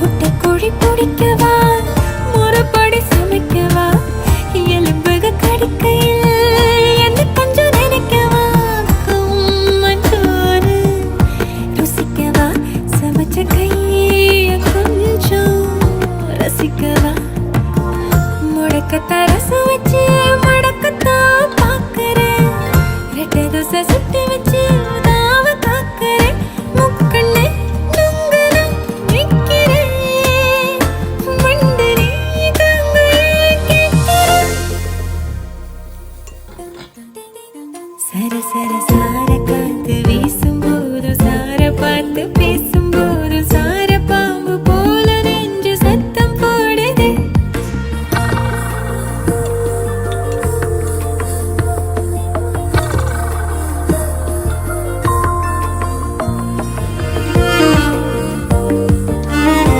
முட்டைக்கோழி பிடிக்கவா? முறைப்படி சமைக்கவா? எலும்புக கடிக்கையில் என்ன கொஞ்சம் நினைக்கவா? கம்மஞ்சோறு ருசிக்கவா? சமைச்ச கைய கொஞ்சம் ரசிக்கவா? முடக்க தர சர சர சார காத்து வீசும் போது சார பார்த்து